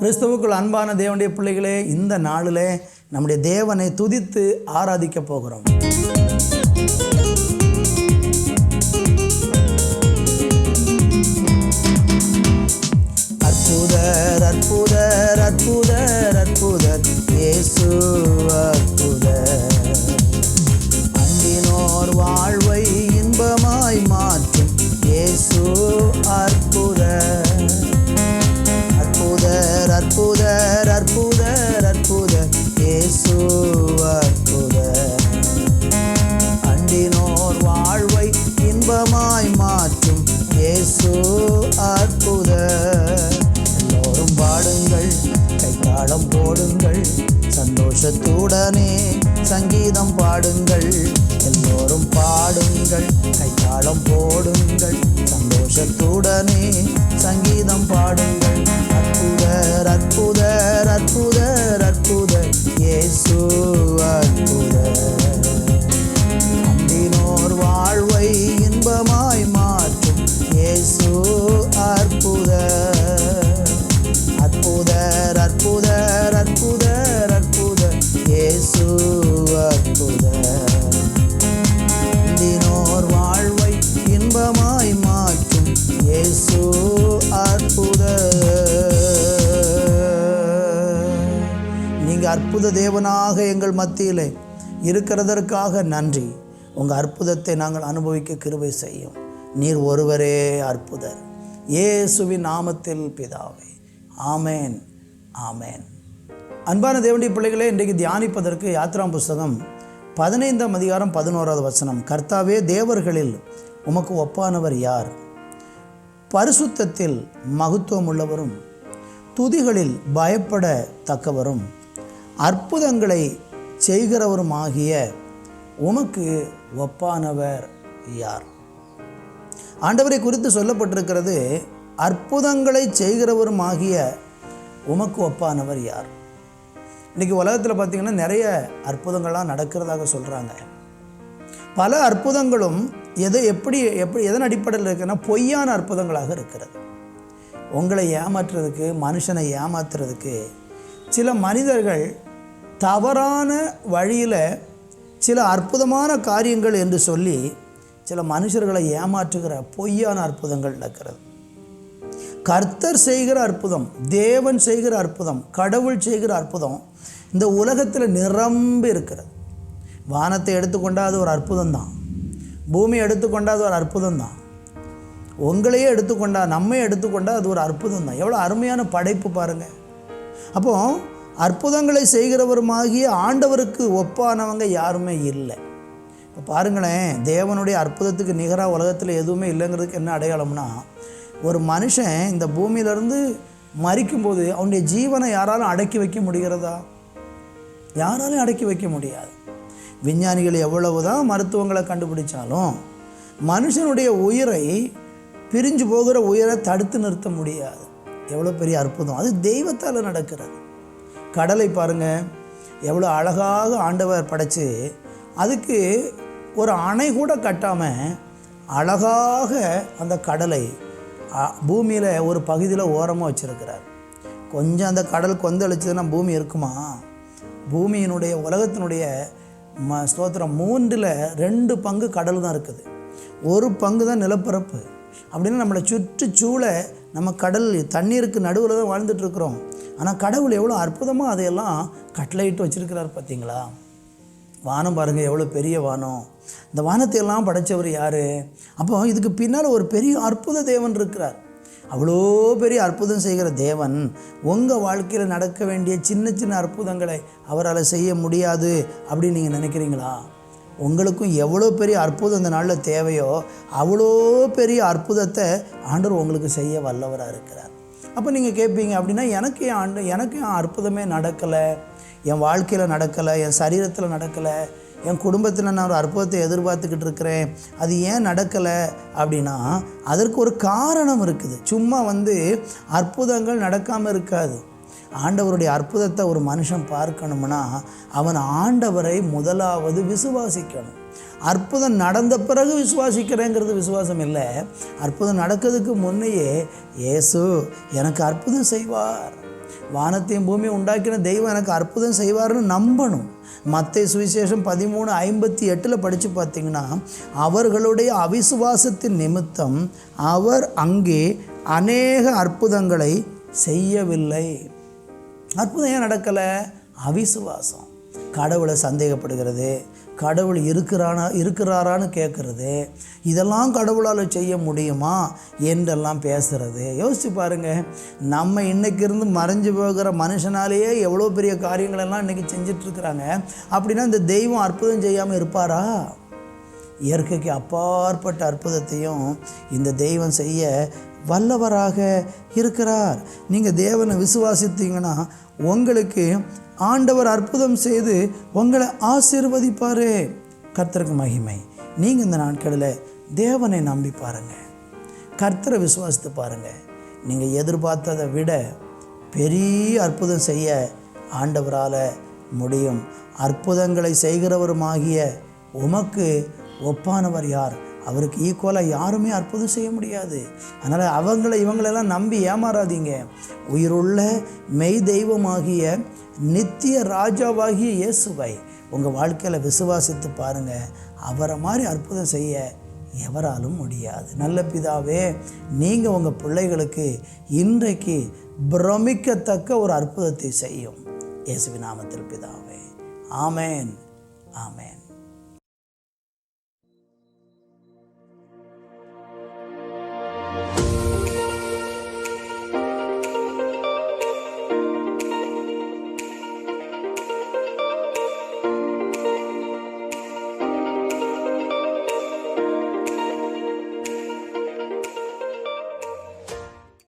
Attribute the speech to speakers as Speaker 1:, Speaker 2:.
Speaker 1: கிறிஸ்துவுக்குள் அன்பான தேவனுடைய பிள்ளைகளே இந்த நாளில் நம்முடைய தேவனை துதித்து ஆராதிக்க போகிறோம். மாற்றும் ஏசோ அற்புத எல்லோரும் பாடுங்கள் கைத்தாளம் போடுங்கள் சந்தோஷத்துடனே சங்கீதம் பாடுங்கள். எல்லோரும் பாடுங்கள் கைத்தாளம் போடுங்கள் சந்தோஷத்துடனே சங்கீதம் பாடுங்கள். அற்புதர் அற்புதர் அற்புதர் அற்புதர் ஏசோ அற்புத தேவனாக எங்கள் மத்தியிலே இருக்கிறதற்காக நன்றி. உங்கள் அற்புதத்தை நாங்கள் அனுபவிக்க கிருபை செய்யும். நீர் ஒருவரே அற்புதர். இயேசுவின் நாமத்தில் பிதாவே. ஆமேன். ஆமேன். அன்பான தேவனுடைய பிள்ளைகளே இன்றைக்கு தியானிப்பதற்கு யாத்ராம் புஸ்தகம் பதினைந்தாம் அதிகாரம் பதினோராவது வசனம். கர்த்தாவே தேவர்களில் உமக்கு ஒப்பானவர் யார்? பரிசுத்தத்தில் மகத்துவம் உள்ளவரும் துதிகளில் பயப்படத்தக்கவரும் அற்புதங்களை செய்கிறவரும் ஆகிய உமக்கு ஒப்பானவர் யார்? ஆண்டவரை குறித்து சொல்லப்பட்டிருக்கிறது அற்புதங்களை செய்கிறவருமாகிய உமக்கு ஒப்பானவர் யார்? இன்றைக்கி உலகத்தில் பார்த்திங்கன்னா நிறைய அற்புதங்கள்லாம் நடக்கிறதாக சொல்கிறாங்க பல அற்புதங்களும் எதை எப்படி எப்படி எதன் அடிப்படையில் இருக்குன்னா பொய்யான அற்புதங்களாக இருக்கிறது. உங்களை ஏமாற்றுறதுக்கு மனுஷனை ஏமாத்துறதுக்கு சில மனிதர்கள் தவறான வழியில் சில அற்புதமான காரியங்கள் என்று சொல்லி சில மனுஷர்களை ஏமாற்றுகிற பொய்யான அற்புதங்கள் நடக்கிறது. கர்த்தர் செய்கிற அற்புதம் தேவன் செய்கிற அற்புதம் கடவுள் செய்கிற அற்புதம் இந்த உலகத்தில் நிரம்பி இருக்கிறது. வானத்தை எடுத்துக்கொண்டால் அது ஒரு அற்புதம் தான் பூமி எடுத்துக்கொண்டால் அது ஒரு அற்புதம் தான் உங்களையே எடுத்துக்கொண்டா நம்மை எடுத்துக்கொண்டால் அது ஒரு அற்புதம் தான் எவ்வளோ அருமையான படைப்பு பாருங்கள் அப்போ அற்புதங்களை செய்கிறவருமாகிய ஆண்டவருக்கு ஒப்பானவங்க யாருமே இல்லை. இப்போ பாருங்களேன் தேவனுடைய அற்புதத்துக்கு நிகராக உலகத்தில் எதுவுமே இல்லைங்கிறதுக்கு என்ன அடையாளம்னா ஒரு மனுஷன் இந்த பூமியிலேருந்து மறிக்கும்போது அவனுடைய ஜீவனை யாராலும் அடக்கி வைக்க முடிகிறதா? யாராலும் அடக்கி வைக்க முடியாது. விஞ்ஞானிகள் எவ்வளவு தான் மருத்துவங்களை கண்டுபிடிச்சாலும் மனுஷனுடைய உயிரை பிரிஞ்சு போகிற உயிரை தடுத்து நிறுத்த முடியாது. எவ்வளோ பெரிய அற்புதம். அது தெய்வத்தால் நடக்கிறது. கடலை பாருங்கள் எவ்வளோ அழகாக ஆண்டவர் படைத்து அதுக்கு ஒரு அணை கூட கட்டாமல் அழகாக அந்த கடலை பூமியில் ஒரு பகுதியில் ஓரமாக வச்சுருக்கிறார். கொஞ்சம் அந்த கடல் கொந்தளிச்சதுன்னா பூமி இருக்குமா? பூமியினுடைய உலகத்தினுடைய ம ஸ்தோத்திரம் மூன்றில் ரெண்டு பங்கு கடல் தான் இருக்குது. ஒரு பங்கு தான் நிலப்பரப்பு. அப்படின்னா நம்மளை சுற்றுச்சூழ நம்ம கடல் தண்ணீருக்கு நடுவில் தான் வாழ்ந்துட்டுருக்குறோம். ஆனால் கடவுள் எவ்வளோ அற்புதமாக அதையெல்லாம் கட்டளையிட்டு வச்சுருக்கிறார் பார்த்தீங்களா வானம் பாருங்கள் எவ்வளோ பெரிய வானம். இந்த வானத்தை எல்லாம் படைத்தவர் யார்? அப்போ இதுக்கு பின்னால் ஒரு பெரிய அற்புத தேவன் இருக்கிறார். அவ்வளோ பெரிய அற்புதம் செய்கிற தேவன் உங்கள் வாழ்க்கையில் நடக்க வேண்டிய சின்ன சின்ன அற்புதங்களை அவரால் செய்ய முடியாது அப்படின்னு நீங்கள் நினைக்கிறீங்களா? உங்களுக்கும் எவ்வளோ பெரிய அற்புதம் இந்த நாளில் தேவையோ அவ்வளோ பெரிய அற்புதத்தை ஆண்டவர் உங்களுக்கு செய்ய வல்லவராக இருக்கிறார். அப்போ நீங்கள் கேட்பீங்க அப்படின்னா எனக்கு என் ஆண்டு எனக்கு என் அற்புதமே நடக்கலை? என் வாழ்க்கையில் நடக்கலை என் சரீரத்தில் நடக்கலை என் குடும்பத்தில் நான் ஒரு அற்புதத்தை எதிர்பார்த்துக்கிட்டு இருக்கிறேன் அது ஏன் நடக்கலை அப்படின்னா அதற்கு ஒரு காரணம் இருக்குது. சும்மா வந்து அற்புதங்கள் நடக்காமல் இருக்காது. ஆண்டவருடைய அற்புதத்தை ஒரு மனுஷன் பார்க்கணும்னா அவன் ஆண்டவரை முதலாவது விசுவாசிக்கணும். அற்புதம் நடந்த பிறகு விசுவாசிக்கிறேங்கிறது விசுவாசம் இல்லை. அற்புதம் நடக்கிறதுக்கு முன்னையே இயேசு எனக்கு அற்புதம் செய்வார். வானத்தையும் பூமியும் உண்டாக்கின தெய்வம் எனக்கு அற்புதம் செய்வார்னு நம்பணும். மத்திய சுவிசேஷம் பதிமூணு ஐம்பத்தி எட்டில் படித்து பார்த்தீங்கன்னா அவர்களுடைய அவிசுவாசத்தின் நிமித்தம் அவர் அங்கே அநேக அற்புதங்களை செய்யவில்லை. அற்புதம் ஏன் நடக்கலை? அவிசுவாசம். கடவுளை சந்தேகப்படுகிறது. கடவுள் இருக்கிறானா இருக்கிறாரான்னு கேட்குறது இதெல்லாம் கடவுளால் செய்ய முடியுமா? என்றெல்லாம் பேசுகிறது யோசிச்சு பாருங்கள் நம்ம இன்றைக்கி இருந்து மறைஞ்சு போகிற மனுஷனாலேயே எவ்வளோ பெரிய காரியங்களெல்லாம் இன்றைக்கி செஞ்சிட்ருக்குறாங்க. அப்படின்னா இந்த தெய்வம் அற்புதம் செய்யாமல் இருப்பாரா? இயற்கைக்கு அப்பாற்பட்ட அற்புதத்தையும் இந்த தெய்வம் செய்ய வல்லவராக இருக்கிறார். நீங்கள் தேவனை விசுவாசித்தீங்கன்னா உங்களுக்கு ஆண்டவர் அற்புதம் செய்து உங்களை ஆசீர்வதிப்பார். கர்த்தருக்கு மகிமை. நீங்கள் இந்த நாட்களில் தேவனை நம்பி பாருங்கள் கர்த்தரை விசுவாசித்து பாருங்கள் நீங்கள் எதிர்பார்த்ததை விட பெரிய அற்புதம் செய்ய ஆண்டவரால் முடியும். அற்புதங்களை செய்கிறவருமாகிய உமக்கு ஒப்பானவர் யார்? அவருக்கு ஈக்குவலாக யாருமே அற்புதம் செய்ய முடியாது. அதனால் அவங்கள இவங்களெல்லாம் நம்பி ஏமாறாதீங்க. உயிருள்ள மெய் தெய்வமாகிய நித்திய ராஜாவாகிய இயேசுவை உங்கள் வாழ்க்கையில் விசுவாசித்து பாருங்கள் அவரை மாதிரி அற்புதம் செய்ய எவராலும் முடியாது. நல்ல பிதாவே நீங்கள் உங்கள் பிள்ளைகளுக்கு இன்றைக்கு பிரமிக்கத்தக்க ஒரு அற்புதத்தை செய்யும். இயேசுவி நாமத்தில் பிதாவே. ஆமேன். ஆமேன்.